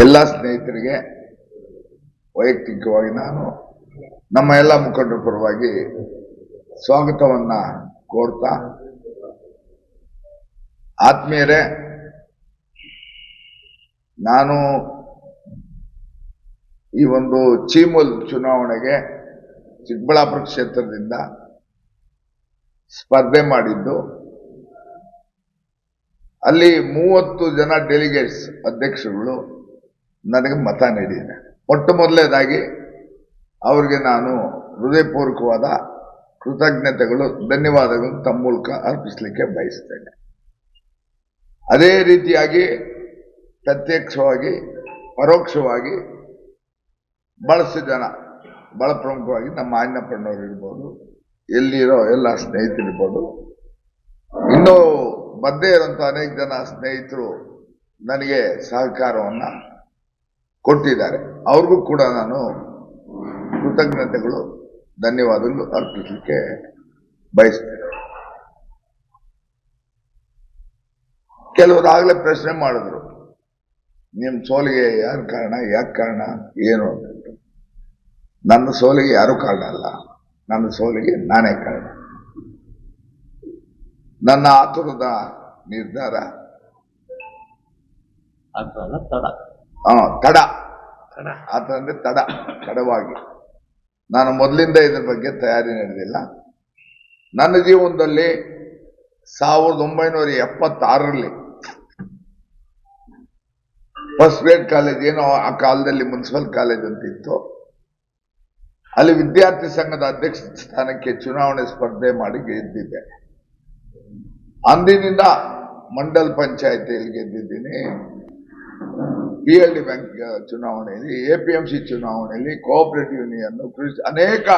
ಎಲ್ಲ ಸ್ನೇಹಿತರಿಗೆ ವೈಯಕ್ತಿಕವಾಗಿ ನಾನು ನಮ್ಮ ಎಲ್ಲ ಮುಖಂಡರ ಪರವಾಗಿ ಸ್ವಾಗತವನ್ನ ಕೋರ್ತಾ ಆತ್ಮೀಯರೇ, ನಾನು ಈ ಒಂದು ಚೀಮೂಲ್ ಚುನಾವಣೆಗೆ ಚಿಕ್ಕಬಳ್ಳಾಪುರ ಕ್ಷೇತ್ರದಿಂದ ಸ್ಪರ್ಧೆ ಮಾಡಿದ್ದು, ಅಲ್ಲಿ ಮೂವತ್ತು ಜನ ಡೆಲಿಗೇಟ್ಸ್ ಅಧ್ಯಕ್ಷರುಗಳು ನನಗೆ ಮತ ನೀಡಿದೆ ಮೊಟ್ಟ ಮೊದಲನೇದಾಗಿ ಅವರಿಗೆ ನಾನು ಹೃದಯಪೂರ್ವಕವಾದ ಕೃತಜ್ಞತೆಗಳು ಧನ್ಯವಾದಗಳು ತಮ್ಮ ಮೂಲಕ ಅರ್ಪಿಸಲಿಕ್ಕೆ ಬಯಸ್ತೇನೆ ಅದೇ ರೀತಿಯಾಗಿ ಪ್ರತ್ಯಕ್ಷವಾಗಿ ಪರೋಕ್ಷವಾಗಿ ಬಳಸಿ ಜನ, ಬಹಳ ಪ್ರಮುಖವಾಗಿ ನಮ್ಮ ಆಜ್ಞಪ್ಪಣ್ಣವ್ರು ಇರ್ಬೋದು, ಎಲ್ಲಿರೋ ಎಲ್ಲ ಸ್ನೇಹಿತರಿರ್ಬೋದು ಇನ್ನೂ ಬದ್ದೇ ಇರೋಂಥ ಅನೇಕ ಜನ ಸ್ನೇಹಿತರು ನನಗೆ ಸಹಕಾರವನ್ನ ಕೊಟ್ಟಿದ್ದಾರೆ. ಅವ್ರಿಗೂ ಕೂಡ ನಾನು ಕೃತಜ್ಞತೆಗಳು, ಧನ್ಯವಾದಗಳು ಅರ್ಪಿಸಲಿಕ್ಕೆ ಬಯಸ್ತೇನೆ. ಕೆಲವರು ಪ್ರಶ್ನೆ ಮಾಡಿದ್ರು ನಿಮ್ಮ ಸೋಲಿಗೆ ಯಾರು ಕಾರಣ, ಯಾಕೆ ಕಾರಣ, ಏನು? ಅಂತ. ನನ್ನ ಸೋಲಿಗೆ ಯಾರು ಕಾರಣ ಅಲ್ಲ, ನನ್ನ ಸೋಲಿಗೆ ನಾನೇ ಕಾರಣ. ನನ್ನ ಆತುರದ ನಿರ್ಧಾರ ಅಥವಾ ತಡ. ತಡ. ಆತ ಅಂದ್ರೆ ತಡ ತಡವಾಗಿ. ನಾನು ಮೊದಲಿಂದ ಇದ್ರ ಬಗ್ಗೆ ತಯಾರಿ ನಡೆದಿಲ್ಲ. ನನ್ನ ಜೀವನದಲ್ಲಿ ಸಾವಿರದ ಒಂಬೈನೂರ ಎಪ್ಪತ್ತಾರರಲ್ಲಿ ಫಸ್ಟ್ ಗ್ರೇಡ್ ಕಾಲೇಜ್ ಏನೋ ಆ ಕಾಲದಲ್ಲಿ ಮುನ್ಸಿಪಲ್ ಕಾಲೇಜ್ ಅಂತ ಇತ್ತು. ಅಲ್ಲಿ ವಿದ್ಯಾರ್ಥಿ ಸಂಘದ ಅಧ್ಯಕ್ಷ ಸ್ಥಾನಕ್ಕೆ ಚುನಾವಣೆ ಸ್ಪರ್ಧೆ ಮಾಡಿ ಗೆದ್ದಿದ್ದೆ. ಅಂದಿನಿಂದ ಮಂಡಲ್ ಪಂಚಾಯತಿಯಲ್ಲಿ ಗೆದ್ದಿದ್ದೀನಿ. ಪಿ ಎಲ್ ಡಿ ಬ್ಯಾಂಕ್ ಚುನಾವಣೆಯಲ್ಲಿ ಎ ಪಿ ಎಂ ಸಿ ಚುನಾವಣೆಯಲ್ಲಿ ಕೋಆಪರೇಟಿವ್ ಯೂನಿಯನ್ ಕೃಷಿ, ಅನೇಕ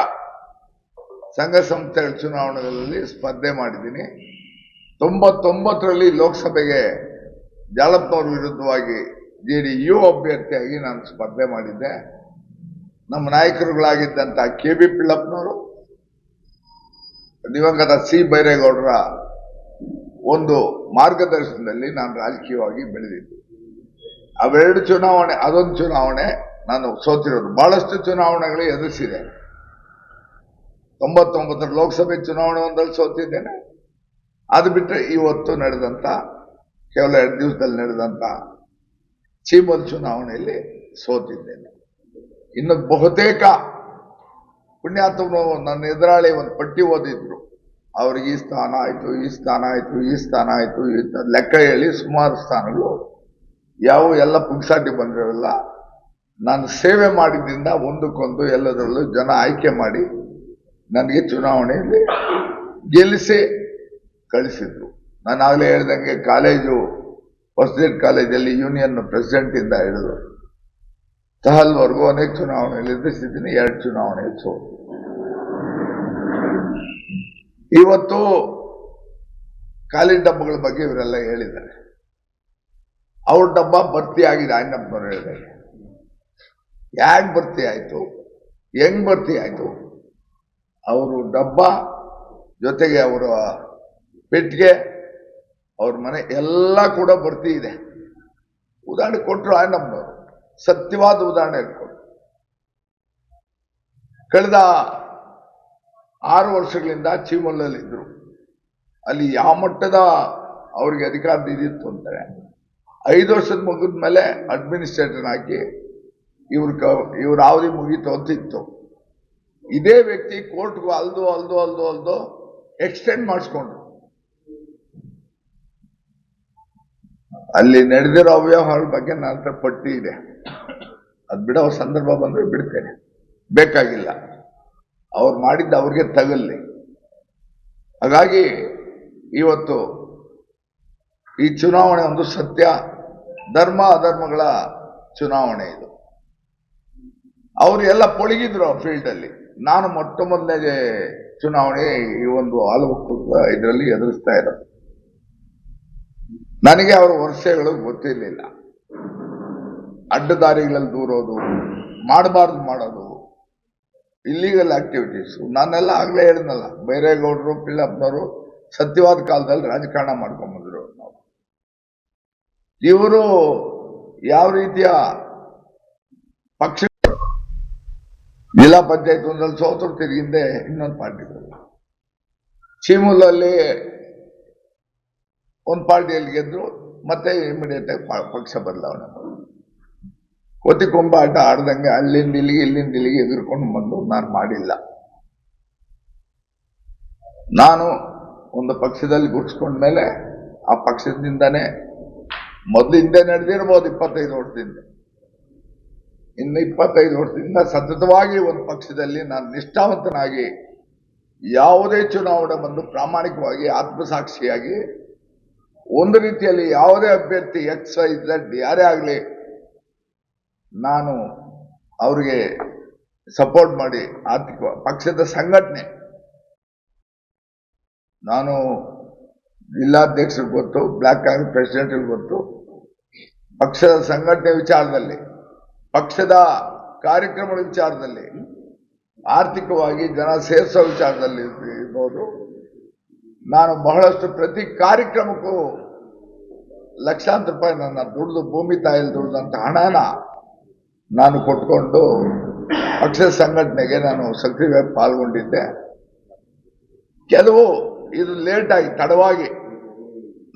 ಸಂಘ ಸಂಸ್ಥೆಗಳ ಚುನಾವಣೆಗಳಲ್ಲಿ ಸ್ಪರ್ಧೆ ಮಾಡಿದ್ದೀನಿ. ತೊಂಬತ್ತೊಂಬತ್ತರಲ್ಲಿ ಲೋಕಸಭೆಗೆ ಜಾಲಪ್ನವ್ರ ವಿರುದ್ಧವಾಗಿ ಜೆ ಡಿ ಯು ಅಭ್ಯರ್ಥಿಯಾಗಿ ನಾನು ಸ್ಪರ್ಧೆ ಮಾಡಿದ್ದೆ. ನಮ್ಮ ನಾಯಕರುಗಳಾಗಿದ್ದಂಥ ಕೆ ಬಿ ಪಿಳ್ಳಪ್ಪನವರು, ದಿವಂಗತ ಸಿ ಬೈರೇಗೌಡರ ಒಂದು ಮಾರ್ಗದರ್ಶನದಲ್ಲಿ ನಾನು ರಾಜಕೀಯವಾಗಿ ಬೆಳೆದಿದ್ದು. ಅವೆರಡು ಚುನಾವಣೆ, ಅದೊಂದು ಚುನಾವಣೆ, ನಾನು ಸೋತಿರೋದು. ಬಹಳಷ್ಟು ಚುನಾವಣೆಗಳು ಎದುರಿಸಿದೆ. ತೊಂಬತ್ತೊಂಬತ್ತರ ಲೋಕಸಭೆ ಚುನಾವಣೆ ಒಂದಲ್ಲಿ ಸೋತಿದ್ದೇನೆ. ಅದು ಬಿಟ್ಟರೆ ಇವತ್ತು ನಡೆದಂತ ಕೇವಲ ಎರಡು ದಿವಸದಲ್ಲಿ ನಡೆದಂತ ಚೀಮಲ್ ಚುನಾವಣೆಯಲ್ಲಿ ಸೋತಿದ್ದೇನೆ. ಇನ್ನು ಬಹುತೇಕ ಪುಣ್ಯಾತ್ಮನು ನನ್ನ ಎದುರಾಳಿ ಒಂದು ಪಟ್ಟಿ ಓದಿದ್ರು. ಅವ್ರಿಗೆ ಈ ಸ್ಥಾನ ಆಯಿತು, ಈ ಸ್ಥಾನ ಆಯಿತು, ಈ ಸ್ಥಾನ ಆಯಿತು, ಈ ಲೆಕ್ಕ ಹೇಳಿ ಸುಮಾರು ಸ್ಥಾನಗಳು ಯಾವ ಎಲ್ಲ ಪುಗ್ಸಾಟಿ ಬಂದಿರಲ್ಲ ನಾನು ಸೇವೆ ಮಾಡಿದ್ರಿಂದ ಒಂದಕ್ಕೊಂದು ಎಲ್ಲದರಲ್ಲೂ ಜನ ಆಯ್ಕೆ ಮಾಡಿ ನನಗೆ ಚುನಾವಣೆಯಲ್ಲಿ ಗೆಲ್ಲಿಸಿ ಕಳಿಸಿದ್ರು. ನಾನು ಆಗಲೇ ಹೇಳ್ದಂಗೆ ಕಾಲೇಜು, ಫಸ್ಟ್ ಕಾಲೇಜಲ್ಲಿ ಯೂನಿಯನ್ ಪ್ರೆಸಿಡೆಂಟಿಂದ ಹಿಡಿದು ತಹಲ್ವರೆಗೂ ಅನೇಕ ಚುನಾವಣೆಯಲ್ಲಿ ಎದುರಿಸಿದ್ದೀನಿ, ಎರಡು ಚುನಾವಣೆ ಸೋತು ಇವತ್ತು ಖಾಲಿ ಡಬ್ಬಗಳ ಬಗ್ಗೆ ಇವರೆಲ್ಲ ಹೇಳಿದ್ದಾರೆ. ಅವ್ರ ಡಬ್ಬ ಭರ್ತಿ ಆಗಿದೆ ಆಯ್ನಪ್ಪನವ್ರು ಹೇಳಿದಾಗ ಯಾಕೆ ಭರ್ತಿ ಆಯ್ತು? ಹೆಂಗ್ ಭರ್ತಿ ಆಯ್ತು? ಅವರು ಡಬ್ಬ ಜೊತೆಗೆ ಅವರ ಪೆಟ್ಟಿಗೆ ಅವ್ರ ಮನೆ ಎಲ್ಲ ಕೂಡ ಭರ್ತಿ ಇದೆ. ಉದಾಹರಣೆ ಕೊಟ್ಟರು ಆಯ್ನಪ್ಪನವರು ಸತ್ಯವಾದ ಉದಾಹರಣೆ ಕೊಟ್ಟರು ಕಳೆದ ಆರು ವರ್ಷಗಳಿಂದ ಚೀಮಲ್ಲಲ್ಲಿದ್ದರು ಅಲ್ಲಿ ಯಾವ ಮಟ್ಟದ ಅವ್ರಿಗೆ ಅಧಿಕಾರ ಇದಿತ್ತು ಅಂದರೆ ಐದು ವರ್ಷದ ಮುಗಿದ ಮೇಲೆ ಅಡ್ಮಿನಿಸ್ಟ್ರೇಟರ್ ಹಾಕಿ ಇವ್ರ ಕ, ಇವ್ರ ಅವಧಿ ಮುಗೀತು ಅಂತಿತ್ತು. ಇದೇ ವ್ಯಕ್ತಿ ಕೋರ್ಟ್ಗೂ ಅಲ್ದು ಅಲ್ದು ಅಲ್ದು ಅಲ್ದು ಎಕ್ಸ್ಟೆಂಡ್ ಮಾಡಿಸ್ಕೊಂಡ್ರು. ಅಲ್ಲಿ ನಡೆದಿರೋ ಅವ್ಯವಹಾರ ಬಗ್ಗೆ ನನ್ನ ಹತ್ರ ಪಟ್ಟಿ ಇದೆ. ಅದು ಬಿಡೋ ಸಂದರ್ಭ ಬಂದರೆ ಬಿಡ್ತೇನೆ. ಬೇಕಾಗಿಲ್ಲ. ಅವ್ರು ಮಾಡಿದ್ದು ಅವ್ರಿಗೆ ತಗಲ್ಲಿ ಹಾಗಾಗಿ ಇವತ್ತು ಈ ಚುನಾವಣೆ ಒಂದು ಸತ್ಯ. ಧರ್ಮ ಅಧರ್ಮಗಳ ಚುನಾವಣೆ ಇದು. ಅವರು ಎಲ್ಲ ಪೊಳಗಿದ್ರು ಫೀಲ್ಡ್ ಅಲ್ಲಿ ನಾನು ಮೊಟ್ಟ ಮೊದಲನೇ ಚುನಾವಣೆ ಈ ಒಂದು ಆಲವಕ್ಕೂಟ ಇದರಲ್ಲಿ ಎದುರಿಸ್ತಾ ಇರೋದು. ನನಗೆ ಅವರ ವರ್ಷಗಳು ಗೊತ್ತಿರಲಿಲ್ಲ. ಅಡ್ಡದಾರಿಗಳಲ್ಲಿ ದೂರೋದು, ಮಾಡಬಾರ್ದು ಮಾಡೋದು ಇಲ್ಲಿಗಲ್ ಆಕ್ಟಿವಿಟೀಸ್ ನಾನೆಲ್ಲ ಆಗ್ಲೇ ಹೇಳಿದ್ನಲ್ಲ, ಬೈರೇಗೌಡರು, ಪಿಳ್ಳಪ್ಪನವರು ಸತ್ಯವಾದ ಕಾಲದಲ್ಲಿ ರಾಜಕಾರಣ ಮಾಡ್ಕೊಂಡ್ಬಂದ್ರು ನಾವು ಇವರು ಯಾವ ರೀತಿಯ ಪಕ್ಷ ಜಿಲ್ಲಾ ಪಂಚಾಯತ್ ಒಂದಲ್ಲಿ ಸೋತರು ತಿರುಗಿಂದೆ ಇನ್ನೊಂದು ಪಾರ್ಟಿ ಚೀಮೂಲಲ್ಲಿ ಒಂದು ಪಾರ್ಟಿಯಲ್ಲಿ ಗೆದ್ರು, ಮತ್ತೆ ಇಮಿಡಿಯೇಟ್ ಆಗಿ ಪಕ್ಷ ಬದಲಾವಣೆ ಕೊತಿಕೊಂಬಾಟ ಆಡ್ದಂಗೆ ಅಲ್ಲಿಂದ ಇಲ್ಲಿಗೆ ಇಲ್ಲಿಂದ ಇಲ್ಲಿಗೆ ಎದುರ್ಕೊಂಡು ಬಂದು ನಾನು ಮಾಡಿಲ್ಲ. ನಾನು ಒಂದು ಪಕ್ಷದಲ್ಲಿ ಗುಡ್ಸ್ಕೊಂಡ್ಮೇಲೆ ಆ ಪಕ್ಷದಿಂದಾನೇ ಮೊದಲು ಹಿಂದೆ ನಡೆದಿರ್ಬೋದು ಇಪ್ಪತ್ತೈದು ವರ್ಷದಿಂದ. ಇನ್ನು ಇಪ್ಪತ್ತೈದು ವರ್ಷದಿಂದ ಸತತವಾಗಿ ಒಂದು ಪಕ್ಷದಲ್ಲಿ ನಾನು ನಿಷ್ಠಾವಂತನಾಗಿ ಯಾವುದೇ ಚುನಾವಣೆ ಬಂದು ಪ್ರಾಮಾಣಿಕವಾಗಿ ಆತ್ಮಸಾಕ್ಷಿಯಾಗಿ ಒಂದು ರೀತಿಯಲ್ಲಿ ಯಾವುದೇ ಅಭ್ಯರ್ಥಿ ಎಕ್ಸ್ ವೈ ಝಡ್ ಯಾರೇ ಆಗಲಿ ನಾನು ಅವರಿಗೆ ಸಪೋರ್ಟ್ ಮಾಡಿ ಆರ್ಥಿಕ ಪಕ್ಷದ ಸಂಘಟನೆ. ನಾನು ಜಿಲ್ಲಾಧ್ಯಕ್ಷರಿಗೆ ಗೊತ್ತು, ಬ್ಲಾಕ್ ಕಾಂಗ್ರೆಸ್ ಪ್ರೆಸಿಡೆಂಟ್ ಗೊತ್ತು ಪಕ್ಷದ ಸಂಘಟನೆ ವಿಚಾರದಲ್ಲಿ, ಪಕ್ಷದ ಕಾರ್ಯಕ್ರಮಗಳ ವಿಚಾರದಲ್ಲಿ, ಆರ್ಥಿಕವಾಗಿ ಜನ ಸೇರಿಸೋ ವಿಚಾರದಲ್ಲಿ ಇರ್ಬೋದು. ನಾನು ಬಹಳಷ್ಟು ಪ್ರತಿ ಕಾರ್ಯಕ್ರಮಕ್ಕೂ ಲಕ್ಷಾಂತರ ರೂಪಾಯಿ ನನ್ನ ದುಡ್ದು, ಭೂಮಿ ತಾಯಲ್ಲಿ ದುಡ್ದಂಥ ಹಣನ ನಾನು ಕೊಟ್ಕೊಂಡು ಪಕ್ಷದ ಸಂಘಟನೆಗೆ ನಾನು ಸಕ್ರಿಯವಾಗಿ ಪಾಲ್ಗೊಂಡಿದ್ದೆ. ಕೆಲವು ಇದು ಲೇಟಾಗಿ, ತಡವಾಗಿ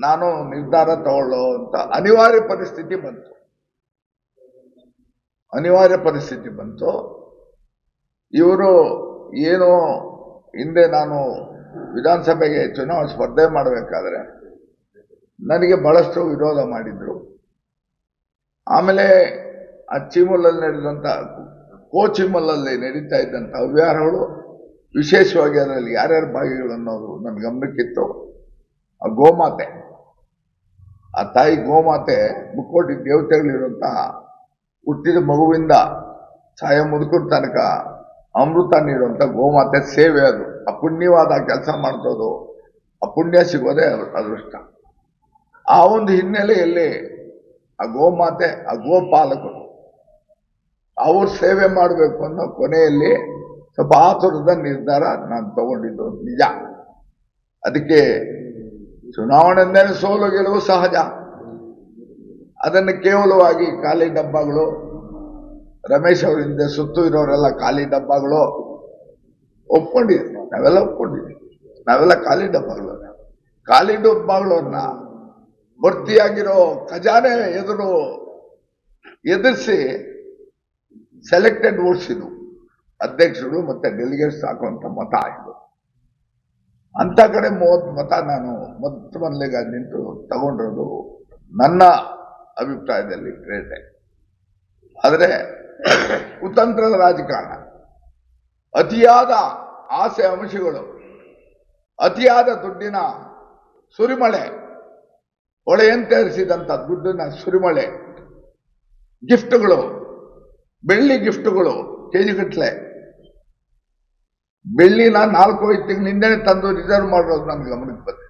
ನಾನು ನಿರ್ಧಾರ ತಗೊಳ್ಳೋ ಅಂತ ಅನಿವಾರ್ಯ ಪರಿಸ್ಥಿತಿ ಬಂತು. ಅನಿವಾರ್ಯ ಪರಿಸ್ಥಿತಿ ಬಂತು. ಇವರು ಏನು ಹಿಂದೆ ನಾನು ವಿಧಾನಸಭೆಗೆ ಚುನಾವಣೆ ಸ್ಪರ್ಧೆ ಮಾಡಬೇಕಾದ್ರೆ ನನಗೆ ಬಹಳಷ್ಟು ವಿರೋಧ ಮಾಡಿದ್ರು. ಆಮೇಲೆ ಆ ಚೀಮಲ್ಲಲ್ಲಿ ನಡೆದಂಥ ಕೋಚಿಮಲ್ಲಲ್ಲಿ ನಡೀತಾ ಇದ್ದಂಥ ಅವ್ಯವಹಾರಗಳು ವಿಶೇಷವಾಗಿ ಅದರಲ್ಲಿ ಯಾರ್ಯಾರು ಭಾಗಿಗಳು ಅನ್ನೋದು ನನ್ನ ಗಮನಕ್ಕಿತ್ತು. ಆ ಗೋಮಾತೆ. ಆ ತಾಯಿ ಗೋಮಾತೆ ಮುಕ್ಕೋಟಿ ದೇವತೆಗಳಿರುವಂತಹ ಹುಟ್ಟಿದ ಮಗುವಿಂದ ಸಾಯ ಮುದುಕರ ತನಕ ಅಮೃತ ನೀಡುವಂಥ ಗೋಮಾತೆ ಸೇವೆ ಅದು. ಅಪುಣ್ಯವಾದ ಕೆಲಸ ಮಾಡ್ತೋದು ಅಪುಣ್ಯ ಸಿಗೋದೇ ಅದೃಷ್ಟ. ಆ ಒಂದು ಹಿನ್ನೆಲೆಯಲ್ಲಿ ಆ ಗೋಮಾತೆ, ಆ ಗೋಪಾಲಕರು ಅವ್ರ ಸೇವೆ ಮಾಡಬೇಕು ಅನ್ನೋ ಕೊನೆಯಲ್ಲಿ ಸ್ವಲ್ಪ ಆತುರದ ನಿರ್ಧಾರ ನಾನು ತಗೊಂಡಿದ್ದು. ನಿಜ. ಅದಕ್ಕೆ ಚುನಾವಣೆ ಮೇಲೆ ಸೋಲು ಗೆಲುವು ಸಹಜ. ಅದನ್ನು ಕೇವಲವಾಗಿ ಖಾಲಿ ಡಬ್ಬಗಳು, ರಮೇಶ್ ಅವರ ಹಿಂದೆ ಸುತ್ತು ಇರೋರೆಲ್ಲ ಖಾಲಿ ಡಬ್ಬಗಳು ಒಪ್ಕೊಂಡಿದ್ವಿ ನಾವೆಲ್ಲ ಒಪ್ಕೊಂಡಿದ್ವಿ. ನಾವೆಲ್ಲ ಖಾಲಿ ಡಬ್ಬಗಳು. ಖಾಲಿ ಡಬ್ಬಗಳನ್ನ ಭರ್ತಿಯಾಗಿರೋ ಖಜಾನೆ ಎದುರು ಎದುರಿಸಿ ಸೆಲೆಕ್ಟೆಡ್ ಓಡಿಸಿದ್ವು ಅಧ್ಯಕ್ಷರು ಮತ್ತೆ ಡೆಲಿಗೇಟ್ಸ್ ಹಾಕುವಂಥ ಮತ ಇದು. ಅಂತ ಕಡೆ ಮೂವತ್ತು ಮತ ನಾನು ಮೊತ್ತ ಮೊದಲಿಗೆ ನಿಂತು ತಗೊಂಡಿರೋದು ನನ್ನ ಅಭಿಪ್ರಾಯದಲ್ಲಿ ಕ್ರೀಡೆ ಆದರೆ ಕುತಂತ್ರದ ರಾಜಕಾರಣ, ಅತಿಯಾದ ಆಸೆ ಅಂಶಗಳು, ಅತಿಯಾದ ದುಡ್ಡಿನ ಸುರಿಮಳೆ ಹೊಳೆಯಂತೆ ಹರಿಸಿದಂಥ ದುಡ್ಡಿನ ಸುರಿಮಳೆ ಗಿಫ್ಟ್ಗಳು ಬೆಳ್ಳಿ ಗಿಫ್ಟ್ಗಳು ಕೆಜಿಗಟ್ಲೆ ಬೆಳ್ಳಿನ ನಾಲ್ಕು ಐದು ತಿಂಗಳಿಂದನೇ ತಂದು ರಿಸರ್ವ್ ಮಾಡಿರೋದು ನನ್ನ ಗಮನಕ್ಕೆ ಬಂದಿದೆ